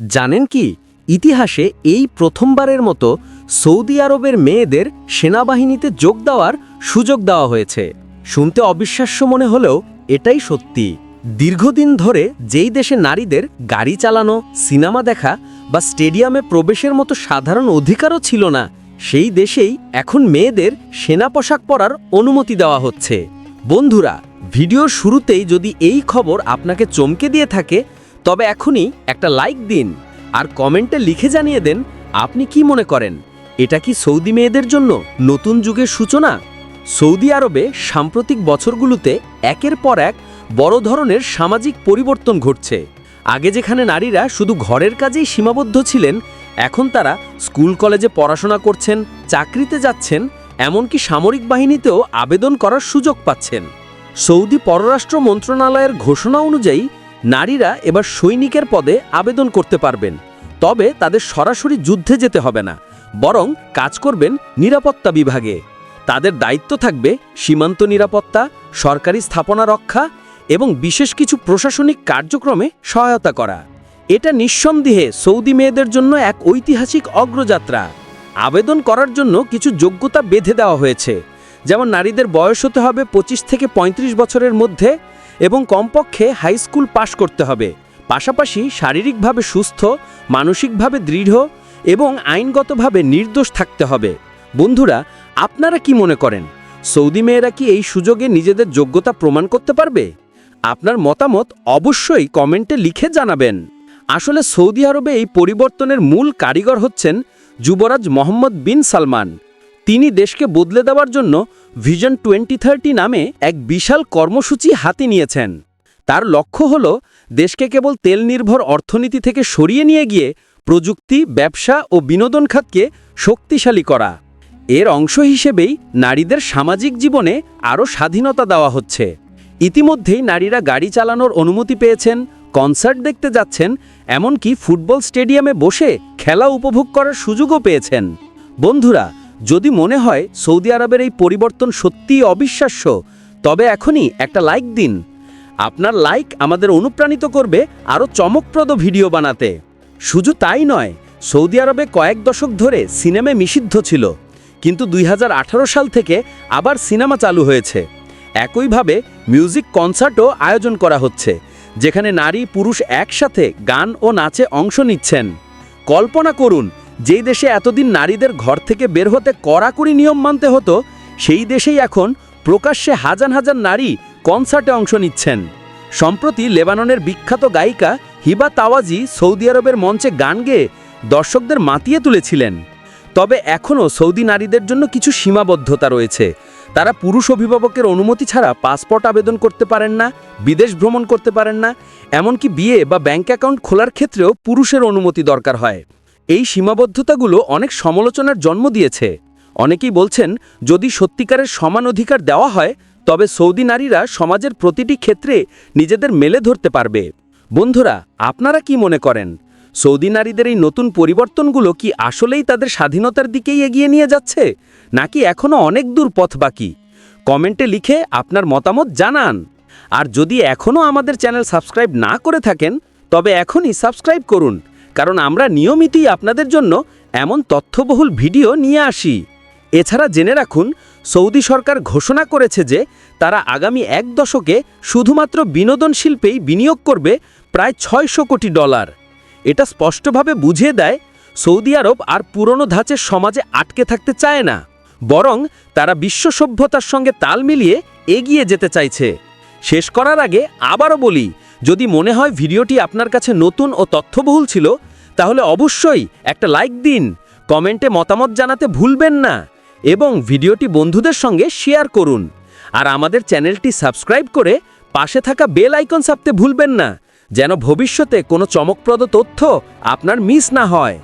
জানেন কি? ইতিহাসে এই প্রথমবারের মতো সৌদি আরবের মেয়েদের সেনাবাহিনীতে যোগ দেওয়ার সুযোগ দেওয়া হয়েছে। শুনতে অবিশ্বাস্য মনে হলেও এটাই সত্যি। দীর্ঘদিন ধরে যেই দেশে নারীদের গাড়ি চালানো, সিনেমা দেখা বা স্টেডিয়ামে প্রবেশের মতো সাধারণ অধিকারও ছিল না, সেই দেশেই এখন মেয়েদের সেনা পোশাক পরার অনুমতি দেওয়া হচ্ছে। বন্ধুরা, ভিডিওর শুরুতেই যদি এই খবর আপনাকে চমকে দিয়ে থাকে তবে এখনই একটা লাইক দিন আর কমেন্টে লিখে জানিয়ে দেন আপনি কি মনে করেন? এটা কি সৌদি মেয়েদের জন্য নতুন যুগের সূচনা? সৌদি আরবে সাম্প্রতিক বছরগুলোতে একের পর এক বড় ধরনের সামাজিক পরিবর্তন ঘটছে। আগে যেখানে নারীরা শুধু ঘরের কাজেই সীমাবদ্ধ ছিলেন, এখন তারা স্কুল কলেজে পড়াশোনা করছেন, চাকরিতে যাচ্ছেন, এমনকি সামরিক বাহিনীতেও আবেদন করার সুযোগ পাচ্ছেন। সৌদি পররাষ্ট্র মন্ত্রণালয়ের ঘোষণা অনুযায়ী নারীরা এবার সৈনিকের পদে আবেদন করতে পারবেন। তবে তাদের সরাসরি যুদ্ধে যেতে হবে না, বরং কাজ করবেন নিরাপত্তা বিভাগে। তাদের দায়িত্ব থাকবে সীমান্ত নিরাপত্তা, সরকারি স্থাপনা রক্ষা এবং বিশেষ কিছু প্রশাসনিক কার্যক্রমে সহায়তা করা। এটা নিঃসন্দেহে সৌদি মেয়েদের জন্য এক ঐতিহাসিক অগ্রযাত্রা। আবেদন করার জন্য কিছু যোগ্যতা বেঁধে দেওয়া হয়েছে, যেমন নারীদের বয়স হতে হবে ২৫ থেকে ৩৫ বছরের মধ্যে এবং কমপক্ষে হাই স্কুল পাশ করতে হবে। পাশাপাশি শারীরিকভাবে সুস্থ, মানসিকভাবে দৃঢ় এবং আইনগতভাবে নির্দোষ থাকতে হবে। বন্ধুরা, আপনারা কি মনে করেন? সৌদি মেয়েরা কি এই সুযোগে নিজেদের যোগ্যতা প্রমাণ করতে পারবে? আপনার মতামত অবশ্যই কমেন্টে লিখে জানাবেন। আসলে সৌদি আরবে এই পরিবর্তনের মূল কারিগর হচ্ছেন যুবরাজ মোহাম্মদ বিন সালমান। তিনি দেশকে বদলে দেওয়ার জন্য ভিশন টোয়েন্টি থার্টি নামে এক বিশাল কর্মসূচি হাতে নিয়েছেন। তার লক্ষ্য হল দেশকে কেবল তেল নির্ভর অর্থনীতি থেকে সরিয়ে নিয়ে গিয়ে প্রযুক্তি, ব্যবসা ও বিনোদন খাতকে শক্তিশালী করা। এর অংশ হিসেবেই নারীদের সামাজিক জীবনে আরও স্বাধীনতা দেওয়া হচ্ছে। ইতিমধ্যেই নারীরা গাড়ি চালানোর অনুমতি পেয়েছেন, কনসার্ট দেখতে যাচ্ছেন, এমনকি ফুটবল স্টেডিয়ামে বসে খেলা উপভোগ করার সুযোগও পেয়েছেন। বন্ধুরা যদি মনে হয় সৌদি আরবের এই পরিবর্তন সত্যিই অবিশ্বাস্য, তবে এখনই একটা লাইক দিন। আপনার লাইক আমাদের অনুপ্রাণিত করবে আরও চমকপ্রদ ভিডিও বানাতে। শুধু তাই নয়, সৌদি আরবে কয়েক দশক ধরে সিনেমা নিষিদ্ধ ছিল, কিন্তু দুই হাজার আঠারো সাল থেকে আবার সিনেমা চালু হয়েছে। একইভাবে মিউজিক কনসার্টও আয়োজন করা হচ্ছে, যেখানে নারী পুরুষ একসাথে গান ও নাচে অংশ নিচ্ছেন। কল্পনা করুন যেই দেশে এতদিন নারীদের ঘর থেকে বের হতে কড়াকড়ি নিয়ম মানতে হতো, সেই দেশেই এখন প্রকাশ্যে হাজার হাজার নারী কনসার্টে অংশ নিচ্ছেন। সম্প্রতি লেবাননের বিখ্যাত গায়িকা হিবা তাওয়াজি সৌদি আরবের মঞ্চে গান গেয়ে দর্শকদের মাতিয়ে তুলেছিলেন। তবে এখনও সৌদি নারীদের জন্য কিছু সীমাবদ্ধতা রয়েছে। তারা পুরুষ অভিভাবকের অনুমতি ছাড়া পাসপোর্ট আবেদন করতে পারেন না, বিদেশ ভ্রমণ করতে পারেন না, এমনকি বিয়ে বা ব্যাংক অ্যাকাউন্ট খোলার ক্ষেত্রেও পুরুষের অনুমতি দরকার হয়। এই সীমাবদ্ধতাগুলো অনেক সমালোচনার জন্ম দিয়েছে। অনেকেই বলছেন, যদি সত্যিকারের সমান অধিকার দেওয়া হয়, তবে সৌদি নারীরা সমাজের প্রতিটি ক্ষেত্রে নিজেদের মেলে ধরতে পারবে। বন্ধুরা, আপনারা কি মনে করেন? সৌদি নারীদের এই নতুন পরিবর্তনগুলো কি আসলেই তাদের স্বাধীনতার দিকেই এগিয়ে নিয়ে যাচ্ছে? নাকি এখনও অনেক দূর পথ বাকি? কমেন্টে লিখে আপনার মতামত জানান। আর যদি এখনও আমাদের চ্যানেল সাবস্ক্রাইব না করে থাকেন, তবে এখনই সাবস্ক্রাইব করুন। কারণ আমরা নিয়মিতই আপনাদের জন্য এমন তথ্যবহুল ভিডিও নিয়ে আসি। এছাড়া জেনে রাখুন, সৌদি সরকার ঘোষণা করেছে যে তারা আগামী এক দশকে শুধুমাত্র বিনোদন শিল্পেই বিনিয়োগ করবে প্রায় ছয়শো কোটি ডলার। এটা স্পষ্টভাবে বুঝিয়ে দেয়, সৌদি আরব আর পুরনো ধাঁচের সমাজে আটকে থাকতে চায় না, বরং তারা বিশ্ব সভ্যতার সঙ্গে তাল মিলিয়ে এগিয়ে যেতে চাইছে। শেষ করার আগে আবারও বলি, যদি মনে হয় ভিডিওটি আপনার কাছে নতুন ও তথ্যবহুল ছিল তাহলে অবশ্যই একটা লাইক দিন, কমেন্টে মতামত জানাতে ভুলবেন না এবং ভিডিওটি বন্ধুদের সঙ্গে শেয়ার করুন। আর আমাদের চ্যানেলটি সাবস্ক্রাইব করে পাশে থাকা বেল আইকন চাপতে ভুলবেন না, যেন ভবিষ্যতে কোনো চমকপ্রদ তথ্য আপনার মিস না হয়।